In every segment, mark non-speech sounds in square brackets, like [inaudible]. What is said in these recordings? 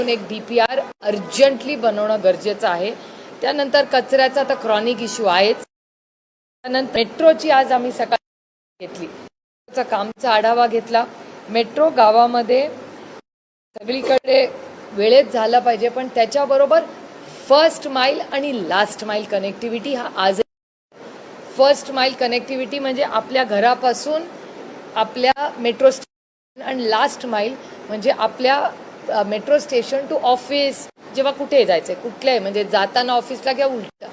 म्हणून एक D P R urgently बनवणं गरजेचं आहे. त्यानंतर कचऱ्याचा तर क्रॉनिक इश्यू आहेच. त्यानंतर मेट्रोची आज आम्ही सकाळी घेतली. कामचा आढावा घेतला. मेट्रो गावामध्ये सगळीकडे वेळेत झालं पाहिजे पण त्याच्याबरोबर फर्स्ट माईल आणि लास्ट माईल कनेक्टिव्हिटी हा आज फर्स्ट माईल कनेक्टिव्हिटी म्हणजे आपल्या घरापासून आपल्या मेट्रो स्टेशन आणि लास्ट माईल म्हणजे आपल्या मेट्रो स्टेशन टू ऑफिस जेव्हा कुठे जायचं आहे कुठल्याही म्हणजे जाताना ऑफिसला किंवा उलट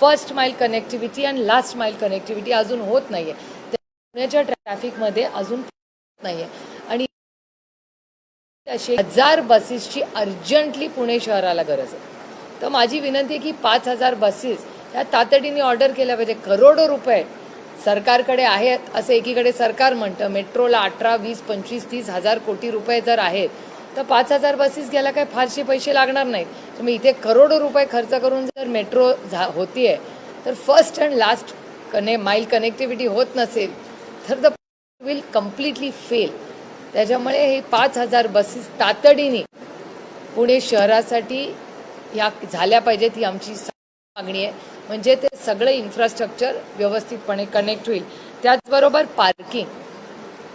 फर्स्ट माईल कनेक्टिव्हिटी आणि लास्ट माईल कनेक्टिव्हिटी अजून होत नाही आहे पुण्याच्या ट्रॅफिकमध्ये अजून नाही आहे आणि असे हजार बसेसची अर्जंटली पुणे शहराला गरज आहे. तर माझी विनंती आहे की पाच हजार बसेस ह्या तातडीने ऑर्डर केल्या पाहिजे. करोडो रुपये सरकारकडे आहेत असं एकीकडे सरकार म्हणतं. मेट्रोला अठरा वीस पंचवीस तीस हजार कोटी रुपये जर आहेत तर पाच हजार बसेस घ्यायला काय फारसे पैसे लागणार नाहीत. तुम्ही इथे करोडो रुपये खर्च करून जर मेट्रो झा होतीये तर फर्स्ट अँड लास्ट कने माईल कनेक्टिव्हिटी होत नसेल तर द विल कम्प्लिटली फेल त्याच्यामुळे हे पाच हजार बसेस तातडीने पुणे शहरासाठी या झाल्या पाहिजेत ही आमची मागणी आहे. म्हणजे ते सगळं इन्फ्रास्ट्रक्चर व्यवस्थितपणे कनेक्ट होईल. त्याचबरोबर पार्किंग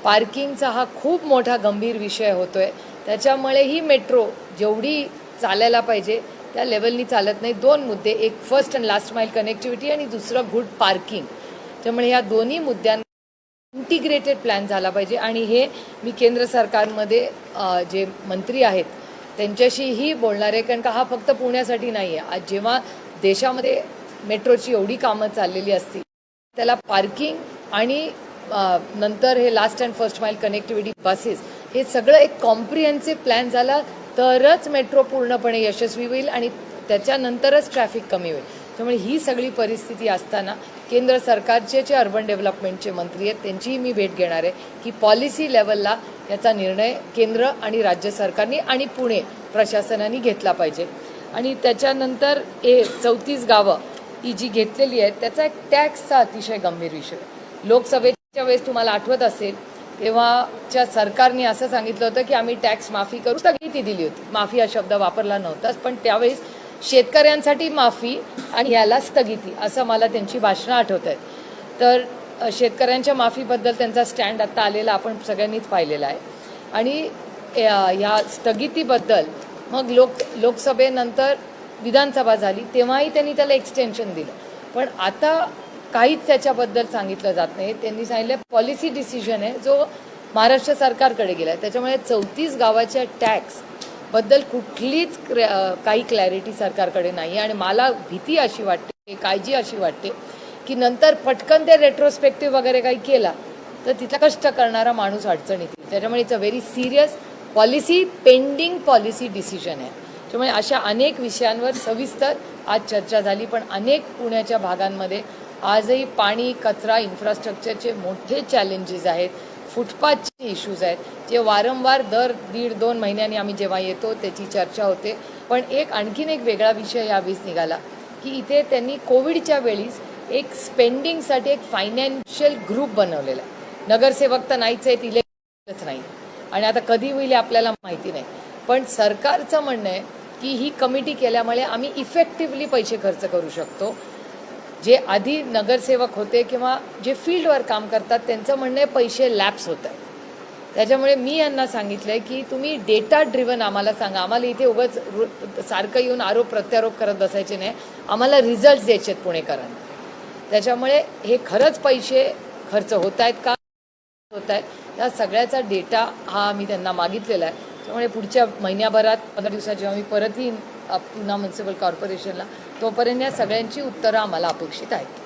पार्किंगचा हा खूप मोठा गंभीर विषय होतो आहे त्याच्यामुळे ही मेट्रो जेवढी चालायला पाहिजे त्या लेवलनी चालत नाही. दोन मुद्दे. एक first and last mile connectivity आणि दुसरं गुड पार्किंग त्यामुळे या दोन्ही मुद्द्यांना इंटिग्रेटेड प्लॅन झाला पाहिजे. आणि हे मी केंद्र सरकारमध्ये जे मंत्री आहेत त्यांच्याशीही बोलणार आहे. कारण का हा फक्त पुण्यासाठी नाही आहे आज जेव्हा देशामध्ये मेट्रोची एवढी कामं चाललेली असतील त्याला पार्किंग आणि नंतर हे last and first mile connectivity buses हे सगळं एक कॉम्प्रिहेन्सिव्ह प्लॅन झाला तरच मेट्रो पूर्णपणे यशस्वी होईल आणि त्याच्यानंतरच ट्रॅफिक कमी होईल. त्यामुळे ही सगळी परिस्थिती असताना केंद्र सरकारचे जे अर्बन डेव्हलपमेंटचे मंत्री आहेत त्यांचीही मी भेट घेणार आहे की पॉलिसी लेवलला याचा निर्णय केंद्र आणि राज्य सरकारने आणि पुणे प्रशासनाने घेतला पाहिजे. आणि त्याच्यानंतर हे चौतीस गावं ही जी घेतलेली आहेत त्याचा एक टॅक्सचा अतिशय गंभीर विषय लोकसभेच्या वेळेस तुम्हाला आठवत असेल तेव्हाच्या सरकारने असं सांगितलं होतं की आम्ही टॅक्स माफी करू स्थगिती दिली होती. माफी हा शब्द वापरला नव्हताच पण त्यावेळेस शेतकऱ्यांसाठी माफी आणि याला स्थगिती असं मला त्यांची भाषणं आठवत आहेत. तर शेतकऱ्यांच्या माफीबद्दल त्यांचा स्टँड आत्ता आलेला आपण सगळ्यांनीच पाहिलेला आहे. आणि ह्या स्थगितीबद्दल मग लोक लोकसभेनंतर विधानसभा झाली तेव्हाही त्यांनी त्याला एक्सटेन्शन दिलं. पण आता काहीच त्याच्याबद्दल सांगितलं जात नाही. त्यांनी सांगितलं पॉलिसी डिसिजन आहे जो महाराष्ट्र सरकारकडे गेला आहे त्याच्यामुळे चौतीस गावाच्या टॅक्सबद्दल कुठलीच काही क्लॅरिटी सरकारकडे नाही आणि मला भीती अशी वाटते काळजी अशी वाटते की नंतर पटकन ते रेट्रोस्पेक्टिव्ह वगैरे काही केला तर तिथला कष्ट करणारा माणूस अडचणीत येईल. त्याच्यामुळे it's a very serious policy pending policy decision आहे. त्यामुळे अशा अनेक विषयांवर सविस्तर आज चर्चा झाली पण अनेक पुण्याच्या भागांमध्ये आजही पाणी कचरा इन्फ्रास्ट्रक्चरचे मोठे चॅलेंजेस आहेत. फुटपाथचे इश्यूज आहेत. जे वारंवार दर दीड दोन महिन्यांनी आम्ही जेव्हा येतो त्याची चर्चा होते. पण एक आणखीन एक वेगळा विषय यावेळीस निघाला की इथे त्यांनी कोविडच्या वेळीस एक स्पेंडिंगसाठी एक फायनान्शियल ग्रुप बनवलेला आहे. नगरसेवक तर नाहीच आहेत इलेक्शनच नाही. आणि आता कधी होईल आपल्याला माहिती नाही. पण सरकारचं म्हणणं आहे की ही कमिटी केल्यामुळे आम्ही इफेक्टिव्हली पैसे खर्च करू शकतो. जे आधी नगरसेवक होते किंवा जे फील्डवर काम करतात त्यांचं म्हणणं आहे पैसे लॅप्स होत आहे त्याच्यामुळे मी यांना सांगितलं आहे की तुम्ही डेटा ड्रिवन आम्हाला सांगा. आम्हाला इथे उगाच सारखं येऊन आरोप प्रत्यारोप करत बसायचे नाही. आम्हाला रिझल्ट द्यायचे आहेत पुणेकरांना. त्याच्यामुळे हे खरंच पैसे खर्च होत आहेत का? होत आहेत. या सगळ्याचा डेटा हा आम्ही त्यांना मागितलेला आहे. त्यामुळे पुढच्या महिन्याभरात पंधरा दिवसात जेव्हा मी परत येईन पुन्हा म्युन्सिपल कॉर्पोरेशनला तोपर्यंत या सगळ्यांची उत्तरं आम्हाला अपेक्षित आहेत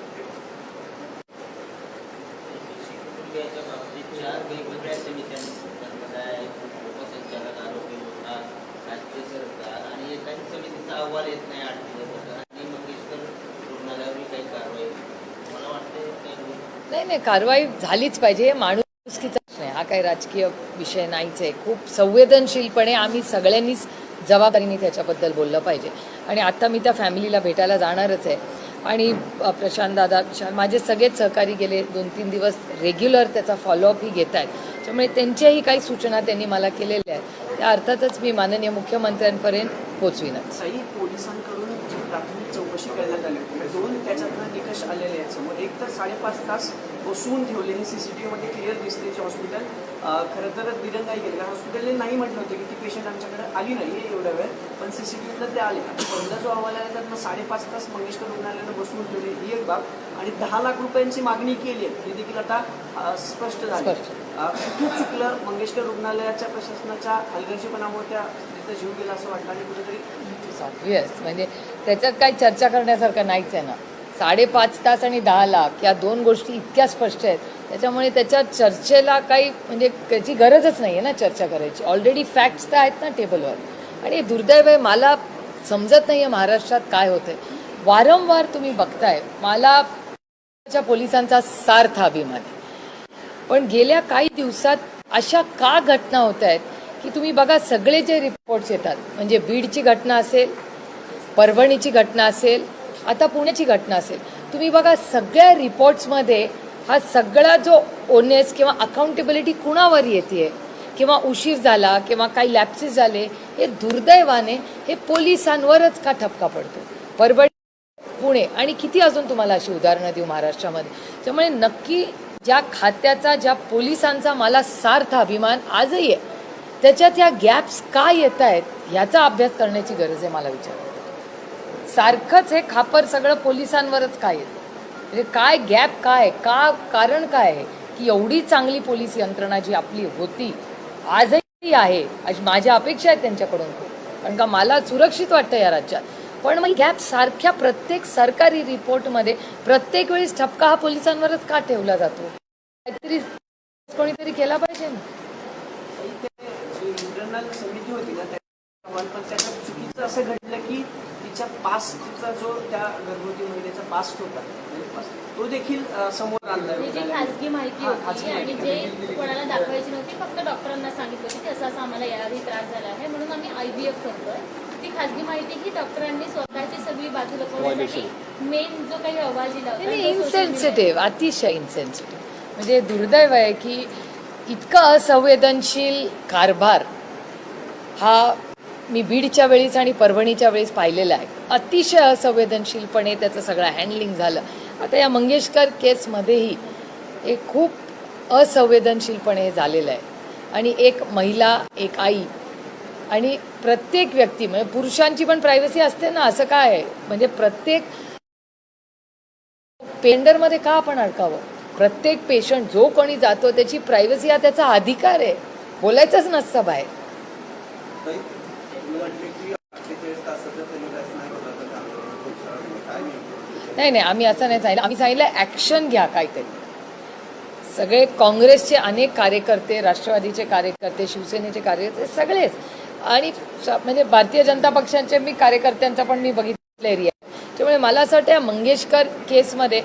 नाही. नाही कारवाई झालीच पाहिजे हे काही राजकीय विषय नाहीच. आहे खूप संवेदनशीलपणे आम्ही सगळ्यांनीच जबाबदारीने त्याच्याबद्दल बोललं पाहिजे. आणि आत्ता मी त्या फॅमिलीला भेटायला जाणारच आहे. आणि प्रशांत दादा विशाल माझे सगळेच सहकारी गेले. दोन तीन दिवस रेग्युलर त्याचा फॉलोअपही घेत आहेत त्यामुळे त्यांच्याही काही सूचना त्यांनी मला केलेल्या आहेत. त्या अर्थातच मी माननीय मुख्यमंत्र्यांपर्यंत पोचवीनच. पोलिसांकडून प्राथमिक चौकशी आली निकष आलेले आहेत. समोर एक तर साडेपाच तास बसवून ठेवले हे सीसीटीव्ही मध्ये क्लिअर दिसते जे हॉस्पिटल खरं तर दिरंगाई कारण हॉस्पिटलने नाही म्हटलं होतं की ती पेशंट आमच्याकडे आली नाही आहे एवढ्या वेळ. पण सीसीटीव्हीतनं ते आले आणि पहिला जो अहवाल आहे त्यातनं साडेपाच तास मंगेशकर रुग्णालयानं बसवून ठेवले ही एक बाब. आणि दहा लाख रुपयांची मागणी केली आहे. ही देखील आता स्पष्ट झाली. कुठे चुकलं? मंगेशकर रुग्णालयाच्या प्रशासनाच्या हलगर्जीपणामुळे त्या तिथं जीव गेला असं वाटतं आणि कुठेतरी ऑब्वियस म्हणजे त्याच्यात काही चर्चा करण्यासारखं नाहीच आहे ना. साडेपाच तास आणि दहा लाख या दोन गोष्टी इतक्या स्पष्ट आहेत. त्याच्यामुळे त्याच्या चर्चेला काही म्हणजे त्याची गरजच नाही आहे ना चर्चा करायची. ऑलरेडी फॅक्ट्स तर आहेत ना टेबलवर आणि दुर्दैव आहे मला समजत नाही आहे महाराष्ट्रात काय होतंय. वारंवार तुम्ही बघताय मला पोलिसांचा सार्थ अभिमान पण गेल्या काही दिवसात अशा का घटना होत आहेत की तुम्ही बघा सगळे जे रिपोर्ट्स येतात म्हणजे बीडची घटना असेल परभणीची घटना असेल आता पुण्याची घटना असेल. तुम्ही बघा सगळ्या रिपोर्ट्समध्ये हा सगळा जो ओनेस किंवा अकाउंटेबिलिटी कुणावर येते किंवा उशीर झाला किंवा काही लॅप्सेस झाले हे दुर्दैवाने हे पोलिसांवरच का ठपका पडतो? परभणी पुणे आणि किती अजून तुम्हाला अशी उदाहरणं देऊ महाराष्ट्रामध्ये? त्यामुळे नक्की ज्या खात्याचा ज्या पोलिसांचा मला सार्थ अभिमान आजही आहे त्याच्यात ह्या गॅप्स का येत आहेत ह्याचा अभ्यास करण्याची गरज आहे मला विचार सारखंच हे खापर सगळं पोलिसांवरच काय येतं म्हणजे काय गॅप काय का कारण काय आहे? की एवढी चांगली पोलीस यंत्रणा जी आपली होती आजही आहे. अशी माझ्या अपेक्षा आहेत त्यांच्याकडून कारण का मला सुरक्षित वाटतं या राज्यात. पण मग गॅप सारख्या प्रत्येक सरकारी रिपोर्टमध्ये प्रत्येक वेळेस ठपका हा पोलिसांवरच का ठेवला जातो? काहीतरी कोणीतरी केला पाहिजे ना. इंटरनल समिती होती ना चुकीचं असं घडलं की तिच्या पास्टचा जो त्या गर्भवती महिलेचा पास्ट होता म्हणजे तो देखील समोर आणला ही जी खाजगी माहिती होती आणि. जे कोणाला दाखवायची नव्हती फक्त डॉक्टरांना सांगितलं होतं की असं असं आम्हाला याआधी त्रास झाला आहे. म्हणून आम्ही आय बी एफ करतोय. ती खाजगी माहिती ही डॉक्टरांनी स्वतःची सगळी बाजू लपवण्यासाठी मेन जो काही अहवाल दिला होता इन्सेन्सिटिव्ह अतिशय इन्सेन्सिटिव्ह म्हणजे दुर्दैव आहे की इतका असंवेदनशील कारभार हा मी बीडच्या वेळीच आणि परभणीच्या वेळेस पाहिलेलं आहे. अतिशय असंवेदनशीलपणे त्याचं सगळं हँडलिंग झालं. आता या मंगेशकर केसमध्येही हे खूप असंवेदनशीलपणे झालेलं आहे. आणि एक महिला एक आई आणि प्रत्येक व्यक्ती म्हणजे पुरुषांची पण प्रायव्हसी असते ना असं काय आहे? म्हणजे प्रत्येक पेंडरमध्ये का आपण अडकावं? प्रत्येक पेशंट जो कोणी जातो त्याची प्रायव्हसी हा त्याचा अधिकार आहे. बोलायचंच नसतं बाहेर. नाही नाही आम्ही असं नाही सांगितलं. आम्ही सांगितलं ॲक्शन घ्या काहीतरी. सगळे काँग्रेसचे अनेक कार्यकर्ते राष्ट्रवादीचे कार्यकर्ते शिवसेनेचे कार्यकर्ते सगळेच. आणि म्हणजे भारतीय जनता पक्षाचे मी कार्यकर्त्यांचा पण मी बघितले एरिया त्यामुळे मला असं वाटतं मंगेशकर केसमध्ये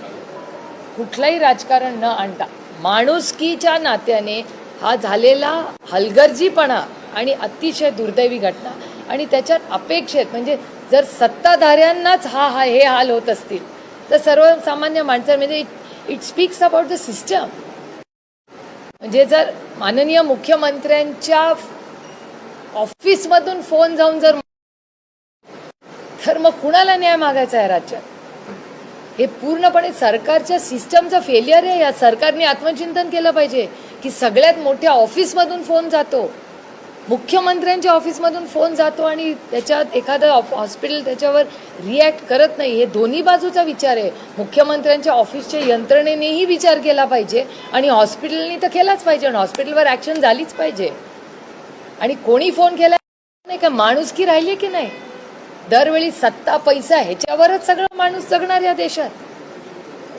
कुठलंही राजकारण न आणता माणुसकीच्या नात्याने हा झालेला हलगर्जीपणा आणि अतिशय दुर्दैवी घटना. आणि त्याच्यात अपेक्षित म्हणजे जर सत्ताधाऱ्यांनाच हा हा हे हाल होत असतील तर सर्वसामान्य माणसं म्हणजे it it speaks about the system म्हणजे जर माननीय मुख्यमंत्र्यांच्या ऑफिसमधून फोन जाऊन जर तर मग कुणाला न्याय मागायचा आहे राज्यात? हे पूर्णपणे सरकारच्या सिस्टमचं फेलियर आहे. या सरकारने आत्मचिंतन केलं पाहिजे की सगळ्यात मोठ्या ऑफिसमधून फोन जातो. मुख्यमंत्र्यांच्या ऑफिसमधून फोन जातो आणि त्याच्यात एखादं हॉस्पिटल त्याच्यावर रिॲक्ट करत नाही. हे दोन्ही बाजूचा विचार आहे. मुख्यमंत्र्यांच्या ऑफिसच्या यंत्रणेनेही विचार केला पाहिजे आणि हॉस्पिटलनी तर केलाच पाहिजे आणि हॉस्पिटलवर ॲक्शन झालीच पाहिजे. आणि कोणी फोन केला नाही का? माणुसकी राहिली की नाही? दरवेळी सत्ता पैसा ह्याच्यावरच सगळं माणूस जगणार या देशात.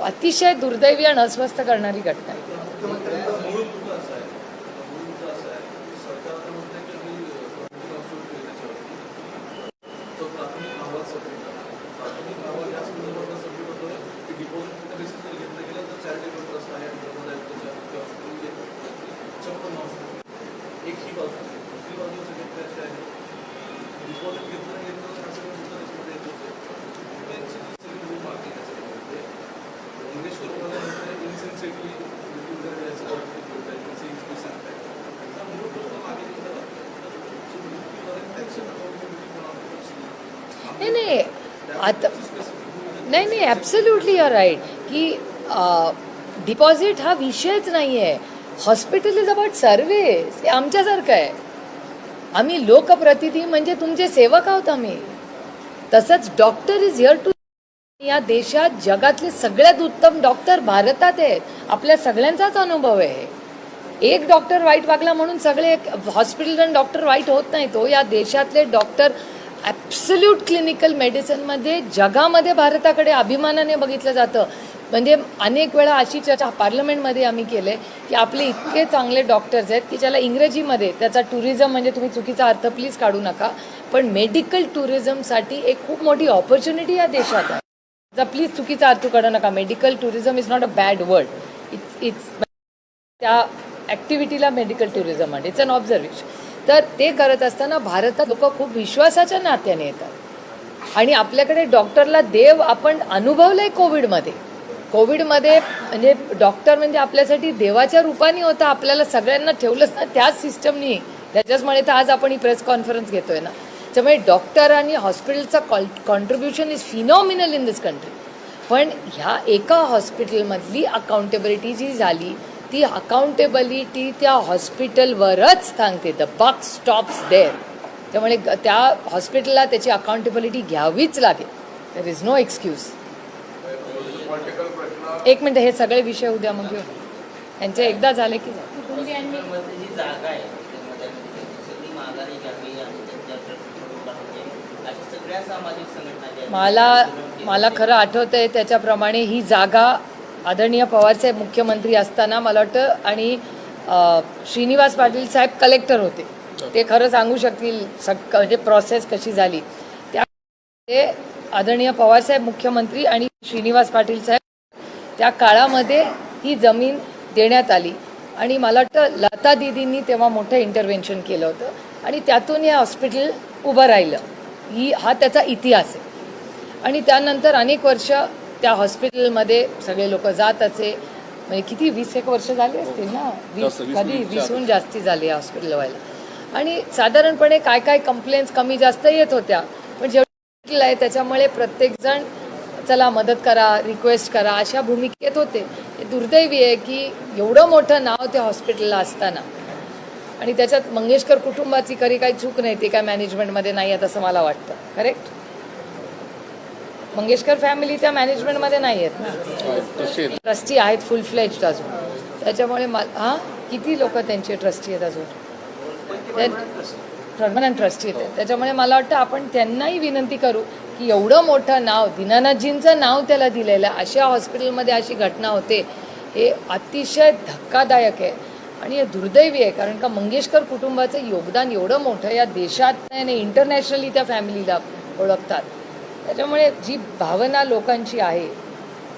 अतिशय दुर्दैवी आणि अस्वस्थ करणारी घटना आहे मुख्यमंत्र्यांचा मूळ मुद्दा असा आहे मूळ मुद्दा असा आहे की सरकार आता म्हणतंय की आम्ही क्वारंटाईन हॉस्पिटल केलं त्याच्यावरती तो प्राथमिक अहवाल सबमिट करा प्राथमिक अहवाल या संदर्भात सबमिट होतोय की डिपॉझिट बेसिसवर घेतलं गेलं तर चॅरिटेबल ट्रस्ट आहे आणि त्यामध्ये आहेत त्याच्या त्या हॉस्पिटल घेतलं त्याच्यावर हॉस्पिटल एक ही बाजू आहे. दुसरी बाजू असं घेतली अशी आहे डिपॉझिट घेतलं नाही घेतलं तर असं सुद्धा त्याच्यामध्ये येतच आहे त्यांची जी सगळी मूळ मागणी आहे त्याच्यामध्ये इंग्लिश करून इन्सेन्सिटिव्हली नाही नाही. आता नाही नाही ॲब्सल्युटली आर राईट की डिपॉझिट हा विषयच नाही आहे हॉस्पिटल इज अबाउट सर्व्हिस हे आमच्यासारखं आहे. आम्ही लोकप्रतिनिधी म्हणजे तुमचे सेवक आहोत आम्ही. तसंच डॉक्टर इज हिअर टू या देशात जगातले सगळ्यात उत्तम डॉक्टर भारतात आहेत. आपल्या सगळ्यांचाच अनुभव आहे. एक डॉक्टर वाईट वागला म्हणून सगळे हॉस्पिटल आणि डॉक्टर वाईट होत नाही. तो या देशातले डॉक्टर ॲप्सल्यूट क्लिनिकल मेडिसिनमध्ये जगामध्ये भारताकडे अभिमानाने बघितलं जातं. म्हणजे अनेक वेळा अशी चर्चा पार्लमेंटमध्ये आम्ही केले की आपले इतके चांगले डॉक्टर्स आहेत की ज्याला इंग्रजीमध्ये त्याचा टुरिझम म्हणजे तुम्ही चुकीचा अर्थ प्लीज काढू नका पण मेडिकल टुरिझमसाठी एक खूप मोठी ऑपॉर्च्युनिटी या देशात आहे. जर प्लीज चुकीचा अर्थ काढू नका. Medical tourism is not a bad word it's it's त्या ॲक्टिव्हिटीला मेडिकल टुरिझम म्हणजे इट्स अन ऑब्झर्वेशन तर ते करत असताना भारतात लोक खूप विश्वासाच्या नात्याने येतात. आणि आपल्याकडे डॉक्टरला देव आपण अनुभवलंय कोविडमध्ये. कोविडमध्ये म्हणजे डॉक्टर म्हणजे आपल्यासाठी देवाच्या रूपाने होता आपल्याला सगळ्यांना ठेवलंच ना त्याच सिस्टमनी. त्याच्याचमुळे तर आज आपण ही प्रेस कॉन्फरन्स घेतोय ना. त्यामुळे डॉक्टर आणि हॉस्पिटलचा call contribution is phenomenal in this country पण ह्या एका हॉस्पिटलमधली अकाउंटेबिलिटी जी झाली ती अकाउंटेबिलिटी त्या हॉस्पिटलवरच सांगते. द बक स्टॉप्स देअर त्यामुळे त्या हॉस्पिटलला त्याची अकाउंटेबिलिटी घ्यावीच लागेल. दर इज नो एक्सक्यूज एक मिनटं हे सगळे विषय उद्या मग घेऊ. यांचे एकदा झाले की मला मला खरं आठवतं आहे त्याच्याप्रमाणे ही जागा आदरणीय पवारसाहेब मुख्यमंत्री असताना मला वाटतं आणि श्रीनिवास पाटील साहेब कलेक्टर होते. ते खरं सांगू शकतील सग म्हणजे प्रोसेस कशी झाली. त्या आदरणीय पवारसाहेब मुख्यमंत्री आणि श्रीनिवास पाटील साहेब त्या काळामध्ये ही जमीन देण्यात आली. आणि मला वाटतं लता दिदींनी तेव्हा मोठं इंटरव्हेन्शन केलं होतं. आणि त्यातून हे हॉस्पिटल उभं राहिलं. ही हा त्याचा इतिहास आहे. आणि त्यानंतर अनेक वर्ष त्या हॉस्पिटलमध्ये सगळे लोक जात असे. म्हणजे किती वीस एक वर्ष झाली असतील ना? वीस कधी वीसहून जास्ती झाली हॉस्पिटल व्हायला. आणि साधारणपणे काय काय कंप्लेंट्स कमी जास्त येत होत्या. पण जेवढं आहे त्याच्यामुळे प्रत्येकजण चला मदत करा रिक्वेस्ट करा अशा भूमिकेत होते. हे दुर्दैवी आहे की एवढं मोठं नाव त्या हॉस्पिटलला असताना. आणि त्याच्यात मंगेशकर कुटुंबाची खरी काही चूक नाही ते काय मॅनेजमेंटमध्ये नाही आहेत असं मला वाटतं. करेक्ट मंगेशकर फॅमिली त्या मॅनेजमेंटमध्ये नाही आहेत ना ट्रस्टी आहेत फुल फ्लेज्ड अजून. त्याच्यामुळे हां? किती लोक त्यांचे ट्रस्टी आहेत अजून? परमनंट ट्रस्टी आहेत. त्याच्यामुळे मला वाटतं आपण त्यांनाही विनंती करू की एवढं मोठं नाव दीनानाथजींचं नाव त्याला दिलेलं अशा हॉस्पिटलमध्ये अशी घटना होते. हे अतिशय धक्कादायक आहे. आणि हे दुर्दैवी आहे कारण का मंगेशकर कुटुंबाचं योगदान एवढं मोठं या देशात आणि इंटरनॅशनली त्या फॅमिलीला ओळखतात. त्याच्यामुळे जी भावना लोकांची आहे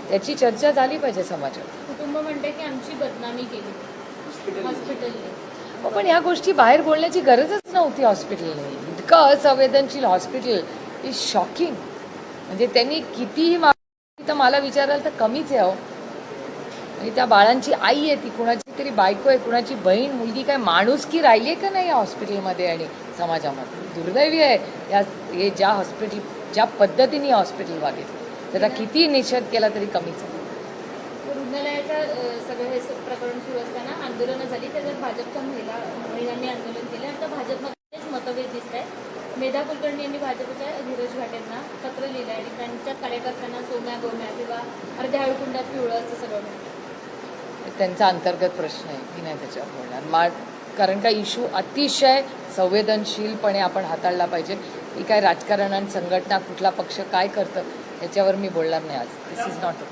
त्याची चर्चा झाली पाहिजे समाजात. कुटुंब म्हणते की आमची बदनामी केली. हॉस्पिटलने हो, पण ह्या गोष्टी बाहेर बोलण्याची गरजच नव्हती हॉस्पिटलने इतकं असंवेदनशील हॉस्पिटल इज शॉकिंग म्हणजे त्यांनी कितीही माग तर मला विचाराल तर कमीच आहे अहो. आणि त्या बाळांची आई आहे ती कुणाची तरी बायको आहे कुणाची बहीण मुलगी काय माणूस की राहिली आहे का नाही या हॉस्पिटलमध्ये आणि समाजामध्ये? दुर्दैवी आहे. या हे ज्या हॉस्पिटल ज्या पद्धतीने हॉस्पिटल वागेल. त्याचा किती निषेध केला तरी कमीच आहे. सगळं हे प्रकरण सुरू असताना आंदोलनं झाली. त्याच्यात भाजपच्या महिला महिलांनी आंदोलन केलं आता भाजपमध्येच मतभेद दिसत आहे मेधा कुलकर्णी यांनी भाजपच्या धीरज घाटेंना पत्र लिहिलं आहे आणि त्यांच्या कार्यकर्त्यांना सोम्या गोम्या किंवा अर्ध्या हळकुंडात पिवळं असं सगळं म्हणतात. त्यांचा अंतर्गत प्रश्न आहे. की नाही त्याच्यावर बोलणार. मा कारण का इशू अतिशय संवेदनशीलपणे आपण हाताळला पाहिजे. ही काय राजकारण आणि संघटना कुठला पक्ष काय करतं याच्यावर मी बोलणार नाही आज. दिस इज नॉट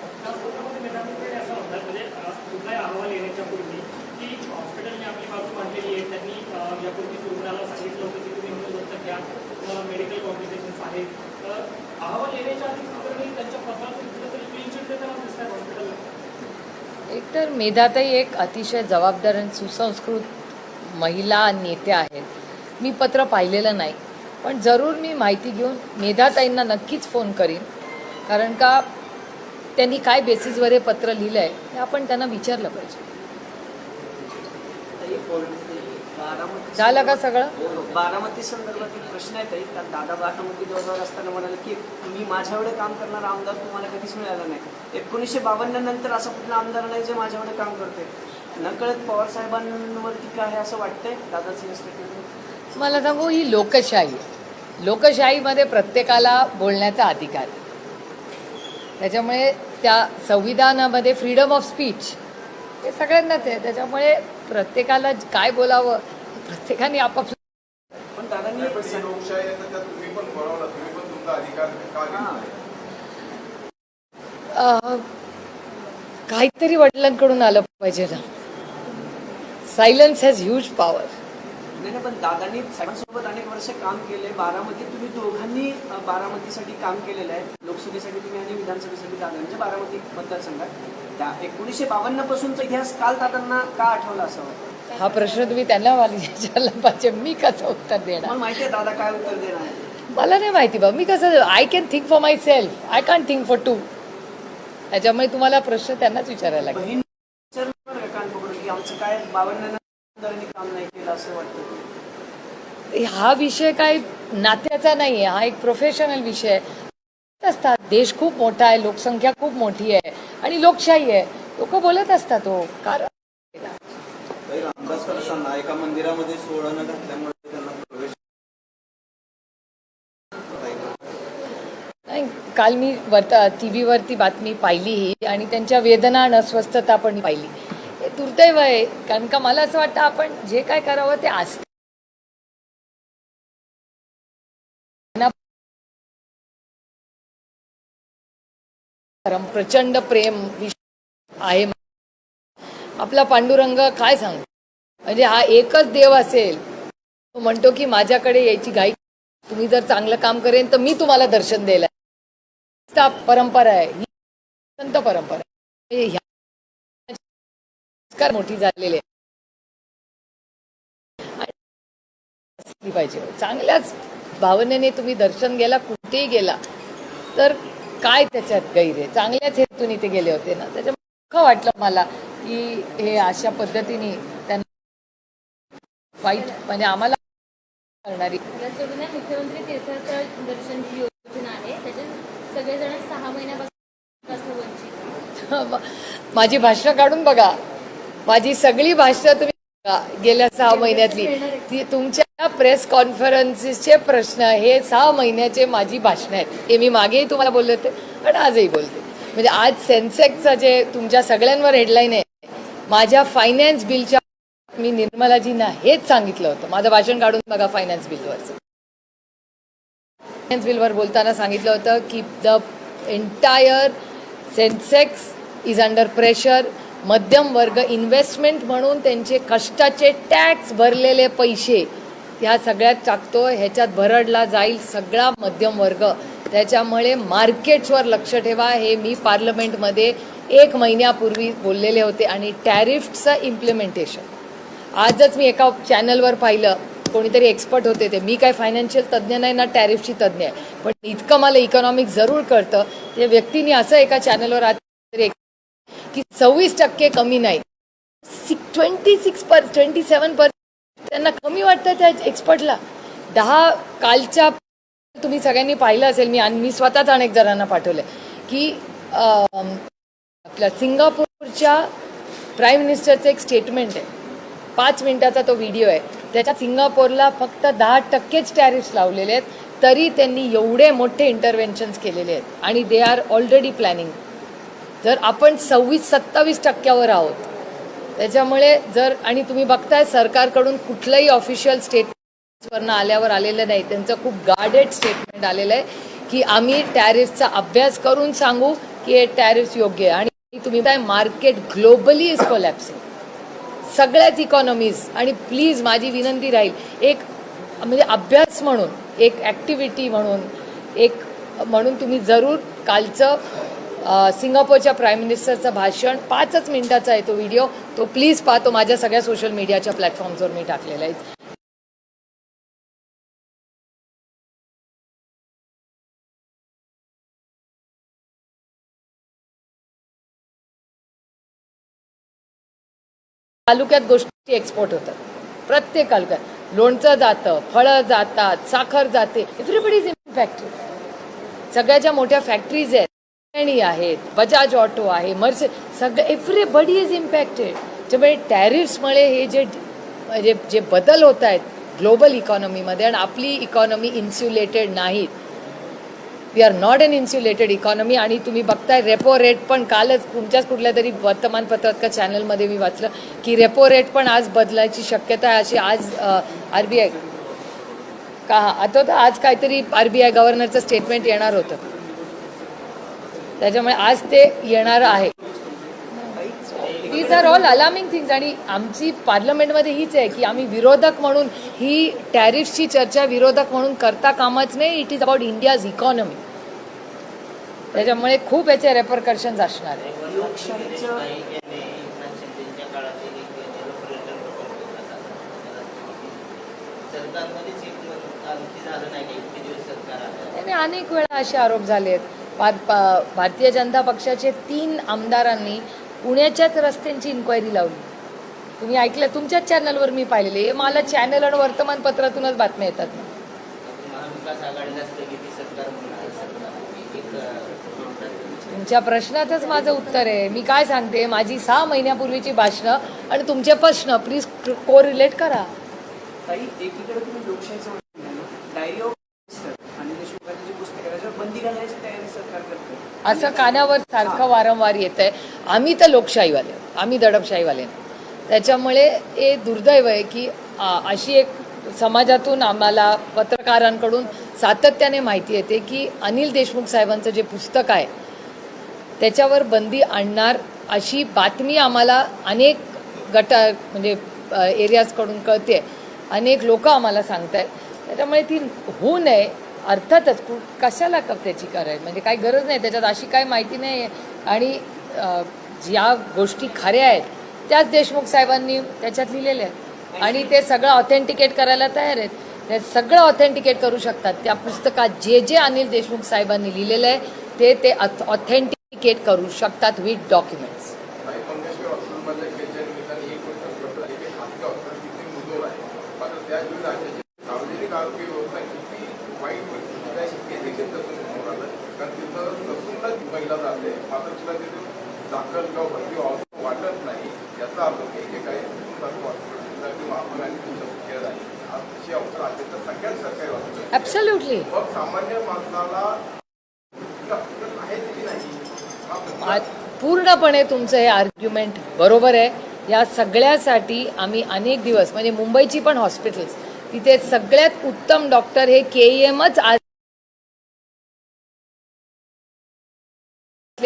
की की एकतर मेधाताई एक अतिशय जबाबदार आणि सुसंस्कृत महिला नेत्या आहेत. मी पत्र पाहिलेलं नाही. पण जरूर मी माहिती घेऊन मेधाताईंना नक्कीच फोन करीन. कारण का त्यांनी काय बेसिसवर हे पत्र लिहिलं आहे हे आपण त्यांना विचारलं पाहिजे. बारामती झालं का सगळं? बारामती संदर्भात एक प्रश्न आहे ताई. कारण दादा बारामती दौऱ्यावर असताना म्हणाले की मी माझ्या एवढे काम करणारा आमदार तुम्हाला कधीच मिळाला नाही. एकोणीसशे बावन्न नंतर असा कुठला आमदार नाही जे माझ्या एवढे काम करते नकळत पवार साहेबांवर टीका आहे असं वाटतंय? दादाचं स्टेटमेंट मला सांगू ही लोकशाही आहे. लोकशाहीमध्ये प्रत्येकाला बोलण्याचा अधिकार. आहे त्याच्यामुळे त्या संविधानामध्ये फ्रीडम ऑफ स्पीच हे सगळ्यांनाच आहे. त्याच्यामुळे प्रत्येकाला काय बोलावं प्रत्येकाने आपापलं काहीतरी वडिलांकडून आलं पाहिजे ना. सायलन्स हॅज ह्यूज पॉवर नाही पण दादांनी साहेबांसोबत अनेक वर्ष काम केले. बारामती तुम्ही दोघांनी बारामतीसाठी काम केलेलं आहे. लोकसभेसाठी तुम्ही आणि विधानसभेसाठी दादा म्हणजे बारामती मतदारसंघात. त्या एकोणीसशे बावन्न पासूनचा इतिहास काल दादांना का आठवला असावा हा प्रश्न तुम्ही त्यांना विचारला पाहिजे मी कसं उत्तर देणार? माहिती आहे दादा काय उत्तर देणार मला नाही माहिती बा. मी कसं I can think for myself I can think for to त्याच्यामुळे तुम्हाला प्रश्न त्यांनाच विचारायला लागेल. आमचं काय बावन्न काम नाही केलं असं वाटतं हा विषय काय नात्याचा नाही आहे हा एक प्रोफेशनल विषय आहे. असतात देश खूप मोठा आहे लोकसंख्या खूप मोठी आहे आणि लोकशाही आहे. लोक बोलत असतात हो. कारण काही रामदास कळसांना एका मंदिरामध्ये सोळा न घातल्यामुळे त्यांना प्रवेश नाही काल मी वर्ता टी व्हीवरती बातमी पाहिली ही आणि त्यांच्या वेदना आणि अस्वस्थता पण पाहिली. दुर्दैव आहे. कारण का मला असं वाटतं आपण जे काय करावं ते आस्था प्रचंड प्रेम आहे. आपला पांडुरंग काय सांग? म्हणजे हा एकच देव असेल. तो म्हणतो की माझ्याकडे यायची घाई तुम्ही जर चांगलं काम करेन तर मी तुम्हाला दर्शन द्यायला परंपरा आहे. ही संत परंपरा आहे. संस्कार मोठी झालेली असली पाहिजे. चांगल्याच भावनेने तुम्ही दर्शन गेला कुठेही गेला तर काय त्याच्यात गैर आहे? चांगल्याच हेतून इथे गेले होते ना. त्याच्यामुळे दुःख वाटलं मला की हे अशा पद्धतीने त्यांना वाईट म्हणजे आम्हाला करणारी. मुख्यमंत्री दर्शन जी योजना आहे. त्याच्यात सगळेजण सहा महिन्यापासून [laughs] माझी भाषणं काढून बघा. माझी सगळी भाषा तुम्ही बघा, गेल्या सहा महिन्यातली. ती तुमच्या प्रेस कॉन्फरन्सचे प्रश्न हे सहा महिन्याचे माझी भाषणं आहेत. हे मी मागेही तुम्हाला बोलले होते आणि आजही बोलते. म्हणजे आज सेन्सेक्सचं जे तुमच्या सगळ्यांवर हेडलाईन आहे माझ्या फायनान्स बिलच्या मी निर्मलाजींना हेच सांगितलं होतं. माझं भाषण काढून बघा फायनान्स बिलवरचं फायनान्स बिलवर बोलताना सांगितलं होतं की the entire Sensex is under pressure मध्यम वर्ग इन्व्हेस्टमेंट म्हणून त्यांचे कष्टाचे टॅक्स भरलेले पैसे ह्या सगळ्यात टाकतो. ह्याच्यात भरडला जाईल सगळा मध्यम वर्ग. त्याच्यामुळे मार्केट्सवर लक्ष ठेवा. हे मी पार्लमेंटमध्ये एक महिन्यापूर्वी बोललेले होते. आणि टॅरिफचं इम्प्लिमेंटेशन आजच मी एका चॅनलवर पाहिलं. कोणीतरी एक्सपर्ट होते ते. मी काय फायनान्शियल तज्ज्ञ नाही ना टॅरिफची तज्ज्ञ आहे. पण इतकं मला इकॉनॉमिक जरूर कळतं. त्या व्यक्तीने असं एका चॅनलवर आज तरी की सव्वीस टक्के कमी नाही. Six twenty six per twenty seven per त्यांना कमी वाटतं त्या एक्सपर्टला दहा कालच्या तुम्ही सगळ्यांनी पाहिलं असेल मी आणि मी स्वतःच अनेक जणांना पाठवलं की आपल्या सिंगापूरच्या प्राईम मिनिस्टरचं एक स्टेटमेंट आहे. पाच मिनिटाचा तो व्हिडिओ आहे. त्याच्यात सिंगापूरला फक्त दहा टक्केच टॅरिफ्स लावलेले आहेत तरी त्यांनी एवढे मोठे इंटरव्हेन्शन्स केलेले आहेत. आणि दे आर ऑलरेडी प्लॅनिंग जर आपण सव्वीस सत्तावीस टक्क्यावर आहोत त्याच्यामुळे जर आणि तुम्ही बघताय सरकारकडून कुठलंही ऑफिशियल स्टेटमेंटवरनं आल्यावर आलेलं नाही त्यांचं खूप गार्डेड स्टेटमेंट आलेलं आहे की आम्ही टॅरिफचा अभ्यास करून सांगू की हे टॅरिफ योग्य आहे. आणि तुम्ही काय मार्केट ग्लोबली इज कोलॅप्सिंग सगळ्याच इकॉनॉमीज आणि प्लीज माझी विनंती राहील एक म्हणजे अभ्यास म्हणून एक ॲक्टिव्हिटी म्हणून एक म्हणून तुम्ही जरूर कालचं सिंगापूरच्या प्राईम मिनिस्टरचं भाषण. पाचच मिनिटाचा आहे तो व्हिडिओ तो प्लीज पाहतो. माझ्या सगळ्या सोशल मीडियाच्या प्लॅटफॉर्म्सवर मी टाकलेला आहे. तालुक्यात गोष्टी एक्सपोर्ट होतात प्रत्येक तालुक्यात. लोणचं जातं फळं जातात साखर जाते. एव्हरीबडी इज इम्पॅक्टेड सगळ्याच्या मोठ्या फॅक्टरीज आहेत. आहेत बजाज ऑटो आहे मर्से सगळं एव्हरीबडी इज इम्पॅक्टेड त्यामुळे टॅरिफ्समुळे हे जे जे जे बदल होत आहेत ग्लोबल इकॉनॉमीमध्ये आणि आपली इकॉनॉमी इन्स्युलेटेड नाहीत. We are not an insulated economy आणि तुम्ही बघताय रेपो रेट पण कालच तुमच्याच कुठल्या तरी वर्तमानपत्रात का चॅनलमध्ये मी वाचलं की रेपो रेट पण आज बदलायची शक्यता आहे. अशी आज आर बी आय का आता तर आज काहीतरी आर बी आय गव्हर्नरचं स्टेटमेंट येणार होतं. त्याच्यामुळे आज ते येणार आहे. These are all alarming things आणि आमची पार्लमेंटमध्ये हीच आहे की आम्ही विरोधक म्हणून ही टॅरिफची चर्चा विरोधक म्हणून करता कामाच नाही. It is about India's economy त्याच्यामुळे खूप याचे रेपरकर्शन्स असणार आहे. नाही अनेक वेळा असे आरोप झाले आहेत भा- पा- भारतीय जनता पक्षाचे तीन आमदारांनी पुण्याच्याच रस्त्यांची इन्क्वायरी लावली. तुम्ही ऐकलं? तुमच्याच चॅनलवर मी पाहिलेले हे मला चॅनल आणि वर्तमानपत्रातूनच बातम्या येतात. तुमच्या प्रश्नातच माझं उत्तर आहे. मी काय सांगते? माझी सहा महिन्यापूर्वीची भाषणं आणि तुमचे प्रश्न. प्लीज को रिलेट करा ताई एकीकडे तुम्ही लोकशाहीचं म्हणताय ना, डायरी ऑफ मिनिस्टर आणि देशमुखांची जी पुस्तकं आहे, त्याच्यावर बंदी घालण्याची तयारी सरकार करते असं कानावर सारखं वारंवार येत आहे आम्ही तर लोकशाहीवाले. आम्ही दडपशाहीवाले त्याच्यामुळे हे दुर्दैव आहे की अशी एक समाजातून आम्हाला पत्रकारांकडून सातत्याने माहिती येते की अनिल देशमुख साहेबांचं जे पुस्तक आहे त्याच्यावर बंदी आणणार अशी बातमी आम्हाला अनेक गट म्हणजे एरियाजकडून कळते अनेक लोक आम्हाला सांगत आहेत त्याच्यामुळे ती होऊ नये. अर्थातच कु कशाला क त्याची करायची म्हणजे काही गरज नाही त्याच्यात अशी काही माहिती नाही आहे. आणि ज्या गोष्टी खऱ्या आहेत त्याच देशमुख साहेबांनी त्याच्यात लिहिलेल्या आहेत. आणि ते सगळं ऑथेंटिकेट करायला तयार आहेत. ते सगळं ऑथेंटिकेट करू शकतात. त्या पुस्तकात जे जे अनिल देशमुख साहेबांनी लिहिलेलं आहे ते ते ऑथेंटिकेट करू शकतात विथ डॉक्युमेंट्स नाही मंगेशकर हॉस्पिटलमधल्या केसच्या निमित्ताने एक गोष्ट स्पष्ट झाली की खासगी हॉस्पिटल किती मुजोर आहे मात्र त्याच वेळी राज्याची सार्वजनिक आरोग्य व्यवस्था किती वाईट परिस्थितीत आहे हे देखील त्यातून समोर आलं कारण तिथं ससूनच महिला जाते तिथे दाखल किंवा भरती व्हावं वाटत नाही याचा अर्थ एकेकाळी किंवा अवसर सगळ्याच सरकारी हॉस्पिटल ॲब्सल्युटली मग सामान्य माणसाला हॉस्पिटल आहे की नाही? प्रश्न आज पूर्णपणे तुमचं हे आर्ग्युमेंट बरोबर आहे. या सगळ्यासाठी आम्ही अनेक दिवस म्हणजे मुंबईची पण हॉस्पिटल्स तिथे सगळ्यात उत्तम डॉक्टर हे के ई एमच आज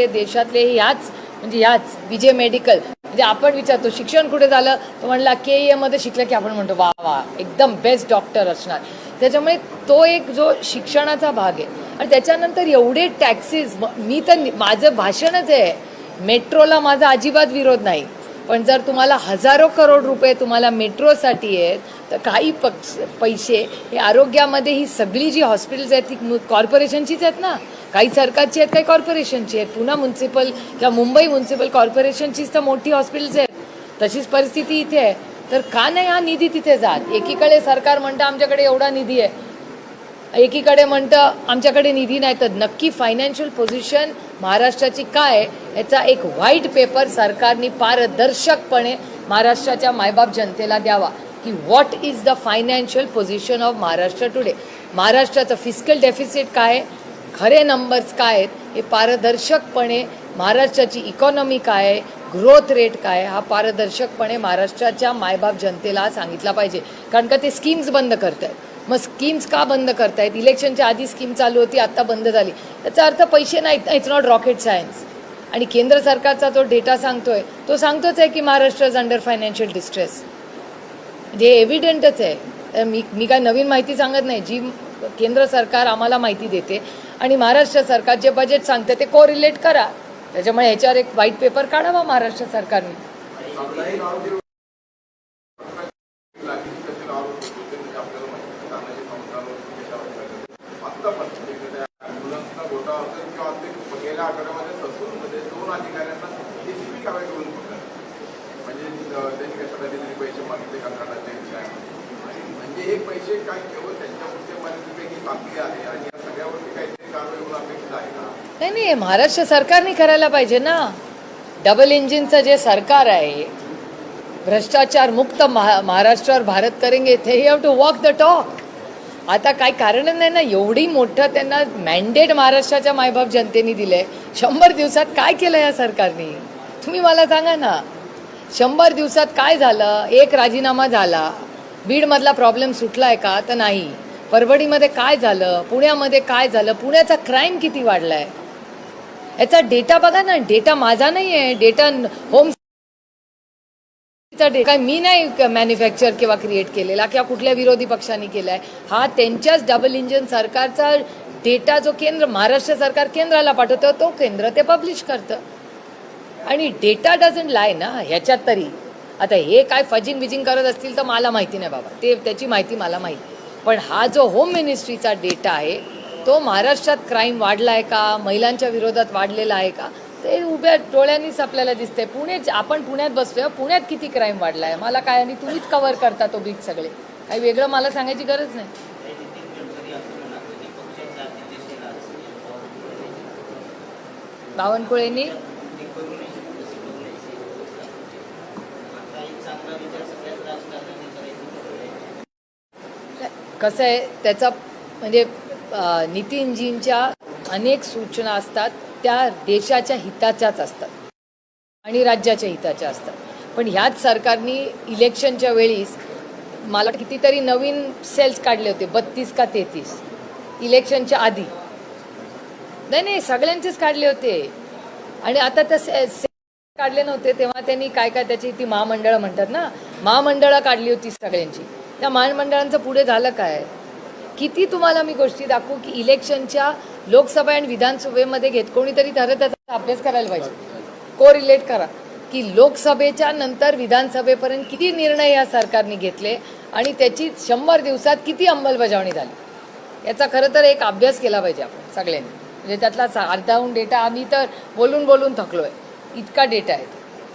देशातले याच म्हणजे याच विजय मेडिकल. म्हणजे आपण विचारतो शिक्षण कुठे झालं? तो म्हणला के ई मध्ये शिकलं की आपण म्हणतो वा वा एकदम बेस्ट डॉक्टर असणार. त्याच्यामुळे तो एक जो शिक्षणाचा भाग आहे. आणि त्याच्यानंतर एवढे टॅक्सीज मी तर माझं भाषणच आहे मेट्रोला माझा अजिबात विरोध नाही. पण जर तुम्हाला हजारो करोड रुपये तुम्हाला मेट्रोसाठी आहेत तर काही पक्ष पैसे हे आरोग्यामध्ये ही सगळी जी हॉस्पिटल्स आहेत ती कॉर्पोरेशनचीच आहेत ना. काही सरकारची आहेत काही कॉर्पोरेशनची आहेत. पुन्हा म्युन्सिपल किंवा मुंबई म्युन्सिपल कॉर्पोरेशनचीच तर मोठी हॉस्पिटल्स आहेत. तशीच परिस्थिती इथे आहे. तर का नाही हा निधी तिथे जात? एकीकडे सरकार म्हणतं आमच्याकडे एवढा निधी आहे. एकीकडे म्हणतं आमच्याकडे निधी नाही तर नक्की फायनान्शियल पोझिशन महाराष्ट्राची काय आहे याचा एक व्हाईट पेपर सरकारने पारदर्शकपणे महाराष्ट्राच्या मायबाप जनतेला द्यावा. की what is the financial position of Maharashtra today महाराष्ट्राचं फिजिकल डेफिसिट काय आहे? खरे नंबर्स काय आहेत? हे पारदर्शकपणे महाराष्ट्राची इकॉनॉमी काय आहे? ग्रोथ रेट काय आहे, हा पारदर्शकपणे महाराष्ट्राच्या मायबाप जनतेला सांगितला पाहिजे. कारण का ते स्कीम्स बंद करत आहेत मग स्कीम्स का बंद करतायत? इलेक्शनच्या आधी स्कीम चालू होती आत्ता बंद झाली. त्याचा अर्थ पैसे नाहीत. इट्स नॉट रॉकेट सायन्स आणि केंद्र सरकारचा जो डेटा सांगतोय तो सांगतोच आहे की Maharashtra is under financial distress जे एव्हिडंटच आहे. मी मी काय नवीन माहिती सांगत नाही. जी केंद्र सरकार आम्हाला माहिती देते आणि महाराष्ट्र सरकार जे बजेट सांगते ते को रिलेट करा. त्याच्यामुळे ह्याच्यावर एक व्हाईट पेपर काढावा महाराष्ट्र सरकारने. गेल्या आठवड्यामध्ये ससूरमध्ये दोन अधिकाऱ्यांना ए सी पी कारवाई करून पकडलं. म्हणजे त्यांनी कशाला दिलेले पैसे मागितले कंत्राटाचे काय म्हणजे हे पैसे काय केवळ त्यांच्या त्यांच्यापुढच्या माहितीपैकी बाकी आहे आणि या सगळ्यावरती काहीतरी कारवाई होणं अपेक्षित आहे का? नाही नाही महाराष्ट्र सरकारने करायला पाहिजे ना. डबल इंजिनचं जे सरकार आहे भ्रष्टाचार मुक्त महा महाराष्ट्र भारत करेंगे थे have to walk the talk आता काही कारण नाही ना एवढी मोठं त्यांना मॅन्डेट महाराष्ट्राच्या मायबाप जनतेने दिलंय. शंभर दिवसात काय केलं या सरकारने? तुम्ही मला सांगा ना. शंभर दिवसात काय झालं? एक राजीनामा झाला. बीडमधला प्रॉब्लेम सुटलाय का? तर नाही. परभणीमध्ये काय झालं? पुण्यामध्ये काय झालं? पुण्याचा क्राईम किती वाढलाय? याचा डेटा बघा ना. डेटा माझा नाही आहे डेटा होम काय मी नाही मॅन्युफॅक्चर किंवा क्रिएट केलेला किंवा कुठल्या विरोधी पक्षाने केलाय. हा त्यांच्याच डबल इंजिन सरकारचा डेटा जो केंद्र महाराष्ट्र सरकार केंद्राला पाठवतं तो केंद्र ते पब्लिश करतं. आणि डेटा डझंट लाय ना ह्याच्यात तरी. आता हे काय फजिंग विजिंग करत असतील तर मला माहिती नाही बाबा. ते त्याची माहिती मला माहिती पण हा जो होम मिनिस्ट्रीचा डेटा आहे तो महाराष्ट्रात क्राईम वाढला आहे का? महिलांच्या विरोधात वाढलेला आहे का? ते उभ्या डोळ्यांनीच आपल्याला दिसतंय. पुणे आपण पुण्यात बसतोय पुण्यात किती क्राईम वाढला आहे मला काय आणि तुम्हीच कव्हर करता तो बिग सगळे. काही वेगळं मला सांगायची गरज नाही. बावनकुळेंनी? कसं आहे त्याचा म्हणजे नितीनजींच्या अनेक सूचना असतात. त्या देशाच्या हिताच्याच असतात. आणि राज्याच्या हिताच्या असतात. पण ह्याच सरकारने इलेक्शनच्या वेळीस मला कितीतरी नवीन सेल्स काढले होते. बत्तीस का तेहतीस. इलेक्शनच्या आधी. नाही नाही सगळ्यांचेच काढले होते. आणि आता त्या से से- काढले नव्हते. तेव्हा त्यांनी काय काय त्याची ती महामंडळं म्हणतात ना? महामंडळं काढली होती सगळ्यांची. त्या महामंडळांचं पुढे झालं काय? किती तुम्हाला मी गोष्टी दाखवू की इलेक्शनच्या लोकसभा आणि विधानसभेमध्ये घेत कोणीतरी ठरत त्याचा अभ्यास करायला पाहिजे. को रिलेट करा की लोकसभेच्या नंतर विधानसभेपर्यंत किती निर्णय या सरकारने घेतले आणि त्याची शंभर दिवसात किती अंमलबजावणी झाली. याचा खरं तर एक अभ्यास केला पाहिजे आपण सगळ्यांनी. म्हणजे त्यातला अर्धाहून डेटा आम्ही तर बोलून बोलून थकलो आहे इतका डेटा आहे.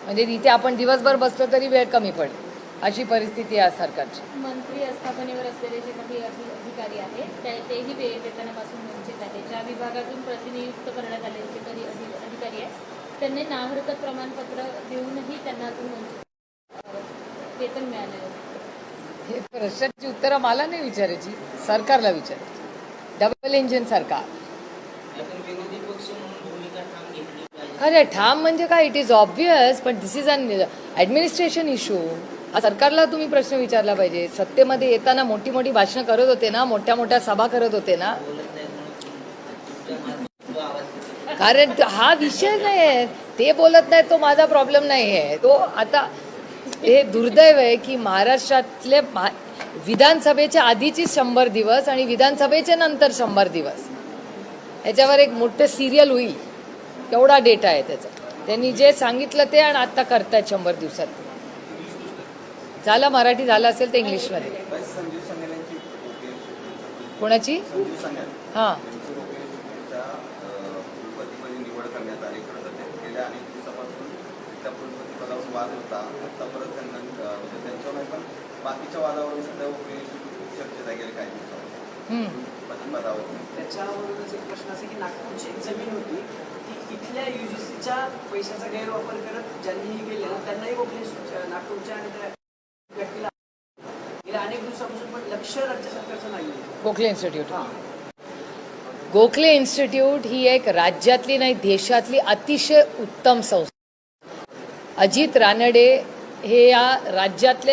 म्हणजे इथे आपण दिवसभर बसलो तरी वेळ कमी पडेल. अशी परिस्थिती आहे सरकारची. मंत्री आस्थापनेवर असलेले जे काही अधि- अधिकारी आहेत ते- तेही वे- वेतनापासून वंचित आहेत. ज्या विभागातून प्रतिनियुक्त करण्यात आलेले जे काही अधि- अधिकारी आहेत त्यांनी नाहरकत प्रमाणपत्र देऊनही त्यांना अजून वंचित अं, वेतन मिळालेलं नाही. हे प्रश्नाची उत्तरं मला नाही विचारायची सरकारला विचारायची. डबल इंजिन सरकार. आपण विरोधी पक्ष म्हणून भूमिका ठाम घेतली पाहिजे. खरे ठाम म्हणजे काय? इट इज ऑब्वियस पण this is an administration issue हा सरकारला तुम्ही प्रश्न विचारला पाहिजे. सत्तेमध्ये येताना मोठी मोठी भाषणं करत होते ना मोठ्या मोठ्या सभा करत होते ना. कारण हा विषय नाही आहे ते बोलत नाही तो माझा प्रॉब्लेम नाही आहे तो आता हे दुर्दैव आहे की महाराष्ट्रातले विधानसभेच्या आधीची शंभर दिवस आणि विधानसभेच्या नंतर शंभर दिवस. ह्याच्यावर एक मोठं सिरियल होईल. एवढा डेटा आहे त्याचा. त्यांनी जे सांगितलं ते आणि आता करतायत शंभर दिवसात. झालं मराठी झालं असेल तर इंग्लिशमध्ये. संजीव कोणाची? संजीव हां. यांची निवड करण्यात आली खरं दिवसापासून त्या वाद होता परत त्यांच्यावर पण बाकीच्या वादावरून चर्चेत गेले म्हणजे काही एक प्रश्न की नागपूरची एक जमीन होती इथल्या पैशाचा गैरवापर करत ज्यांनीही केले त्यांनाही व्यक्तीला गेल्या अनेक दिवसापासून पण लक्ष राज्य सरकारचं नाही आहे गोखले इन्स्टिट्यूट. हां. गोखले इन्स्टिट्यूट ही एक राज्यातली नाही देशातली अतिशय उत्तम संस्था. अजित रानडे हे या राज्यातले